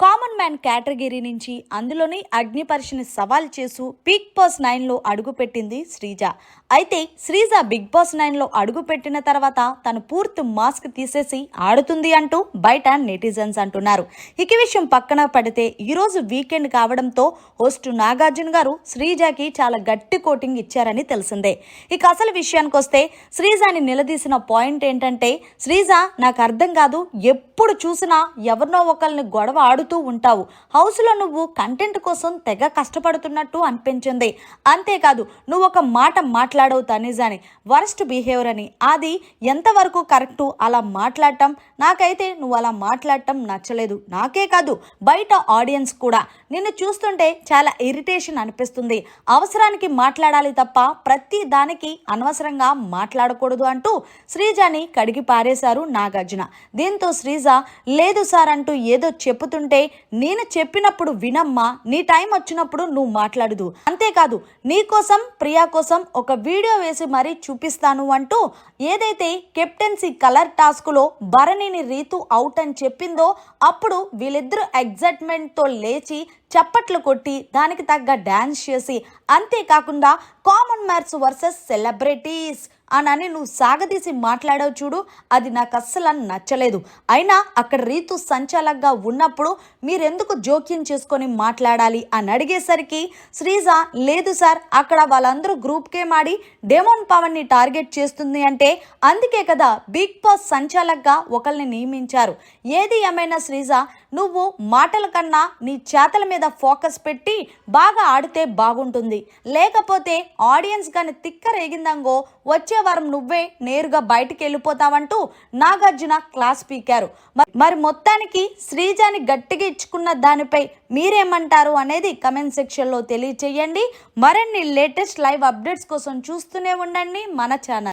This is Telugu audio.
కామన్ మ్యాన్ కేటగిరీ నుంచి అందులోని అగ్నిపరీక్షని సవాల్ చేస్తూ బిగ్ బాస్ నైన్లో అడుగుపెట్టింది శ్రీజ. అయితే శ్రీజ బిగ్ బాస్ నైన్లో అడుగుపెట్టిన తర్వాత తను పూర్తి మాస్క్ తీసేసి ఆడుతుంది అంటూ బయట నెటిజన్స్ అంటున్నారు. ఇక విషయం పక్కన పడితే ఈరోజు వీకెండ్ కావడంతో హోస్ట్ నాగార్జున గారు శ్రీజకి చాలా గట్టి కోటింగ్ ఇచ్చారని తెలిసిందే. ఇక అసలు విషయానికి వస్తే శ్రీజాని నిలదీసిన పాయింట్ ఏంటంటే శ్రీజ నాకు అర్థం కాదు ఎప్పుడు చూసినా ఎవరినో ఒకరిని గొడవ ఆడు ఆడుతూ ఉంటావు. హౌస్లో నువ్వు కంటెంట్ కోసం తెగ కష్టపడుతున్నట్టు అనిపించింది. అంతేకాదు నువ్వు ఒక మాట మాట్లాడవు తనిజాని. వరస్ట్ బిహేవియర్ అని. అది ఎంతవరకు కరెక్టు అలా మాట్లాడటం? నాకైతే నువ్వు అలా మాట్లాడటం నచ్చలేదు. నాకే కాదు బయట ఆడియన్స్ కూడా. నిన్ను చూస్తుంటే చాలా ఇరిటేషన్ అనిపిస్తుంది. అవసరానికి మాట్లాడాలి తప్ప ప్రతి దానికి అనవసరంగా మాట్లాడకూడదు అంటూ శ్రీజాని కడిగి పారేశారు నాగార్జున. దీంతో శ్రీజ లేదు సార్ అంటూ ఏదో చెప్పుతుంటే నేను చెప్పినప్పుడు వినమ్మా నీ టైం వచ్చినప్పుడు నువ్వు మాట్లాడదు. అంతేకాదు నీ కోసం ప్రియా కోసం ఒక వీడియో వేసి మరీ చూపిస్తాను అంటూ ఏదైతే కెప్టెన్సీ కలర్ టాస్క్లో భరణిని రీతు అవుట్ అని చెప్పిందో అప్పుడు వీళ్ళిద్దరూ ఎగ్జైట్మెంట్తో లేచి చప్పట్లు కొట్టి దానికి తగ్గ డ్యాన్స్ చేసి అంతేకాకుండా కామన్ మ్యాథ్స్ వర్సెస్ సెలబ్రిటీస్ అనని నువ్వు సాగదీసి మాట్లాడావు చూడు అది నాకు అస్సలు నచ్చలేదు. అయినా అక్కడ రీతు సంచాలకగా ఉన్నప్పుడు మీరెందుకు జోక్యం చేసుకొని మాట్లాడాలి అని అడిగేసరికి శ్రీజ లేదు సార్ అక్కడ వాళ్ళందరూ గ్రూప్కే మాడి డెమోన్ పవన్ని టార్గెట్ చేస్తుంది అంటే అందుకే కదా బిగ్ బాస్ సంచాలకగా ఒకరిని నియమించారు. ఏది ఏమైనా శ్రీజ నువ్వు మాటల కన్నా నీ చేతల మీద ఫోకస్ పెట్టి బాగా ఆడితే బాగుంటుంది. లేకపోతే ఆడియన్స్ కానీ తిక్క రేగిందంగో వచ్చే వారం నువ్వే నేరుగా బయటికి వెళ్ళిపోతావంటూ నాగార్జున క్లాస్ పీకారు. మరి మొత్తానికి శ్రీజాని గట్టిగా ఇచ్చుకున్న దానిపై మీరేమంటారు అనేది కమెంట్ సెక్షన్లో తెలియచేయండి. మరిన్ని లేటెస్ట్ లైవ్ అప్డేట్స్ కోసం చూస్తూనే ఉండండి మన ఛానల్.